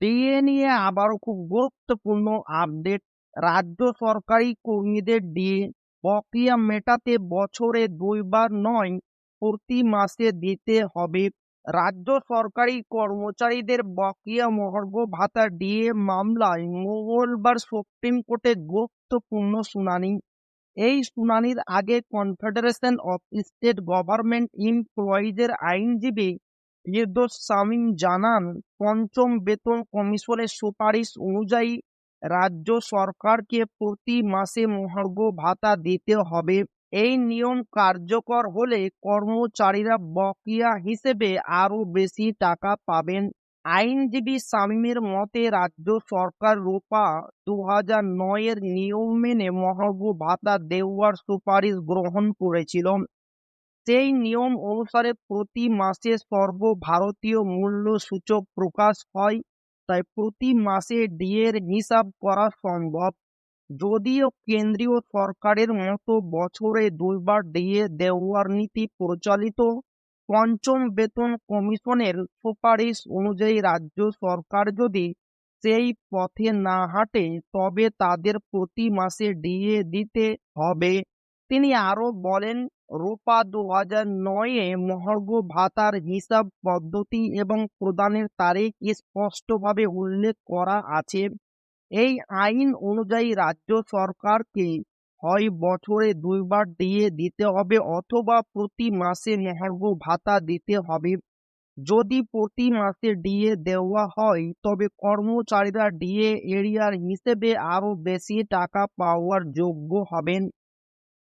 DA নিয়ে আবারও খুব গুরুত্বপূর্ণ আপডেট রাজ্য সরকারি কর্মীদের ডিএ বকেয়া মেটাতে বছরে দুইবার নয়, প্রতি মাসে দিতে হবে। রাজ্য সরকারি কর্মচারীদের বকেয়া মহার্ঘ ভাতা ডিএ মামলায় মঙ্গলবার সুপ্রিম কোর্টে গুরুত্বপূর্ণ শুনানি। এই শুনানির আগে কনফেডারেশন অফ স্টেট গভর্নমেন্ট এমপ্লয়িজের আইনজীবী ফিরদোস শামীম জানান, পঞ্চম বেতন কমিশনের সুপারিশ অনুযায়ী রাজ্য সরকারকে প্রতি মাসে মহার্ঘ ভাতা দিতে হবে। এই নিয়ম কার্যকর হলে কর্মচারীরা বকেয়া হিসেবে আরও বেশি টাকা পাবেন। আইনজীবী শামীমের মতে, রাজ্য সরকার রূপা দু হাজার নয়ের নিয়ম মেনে মহার্ঘ ভাতা দেওয়ার সুপারিশ গ্রহণ করেছিল। সেই নিয়ম অনুসারে প্রতি মাসে সর্বভারতীয় মূল্য সূচক প্রকাশ হয়, তাই প্রতি মাসে ডিএর হিসাব করা সম্ভব। যদিও কেন্দ্রীয় সরকারের মতো বছরে দুইবার ডিএ দেওয়ার নীতি প্রচলিত, পঞ্চম বেতন কমিশনের সুপারিশ অনুযায়ী রাজ্য সরকার যদি সেই পথে না হাঁটে, তবে তাদের প্রতি মাসে ডিএ দিতে হবে। তিনি আরও বলেন, রূপা দু হাজার নয়ে মহার্ঘ ভাতার হিসাব পদ্ধতি এবং প্রদানের তারিখ স্পষ্টভাবে উল্লেখ করা আছে। এই আইন অনুযায়ী রাজ্য সরকারকে হয় বছরে দুইবার দিয়ে দিতে হবে অথবা প্রতি মাসে মহার্ঘ ভাতা দিতে হবে। যদি প্রতি মাসে ডিএ দেওয়া হয়, তবে কর্মচারীরা ডিএ এরিয়ার হিসেবে আরও বেশি টাকা পাওয়ার যোগ্য হবেন।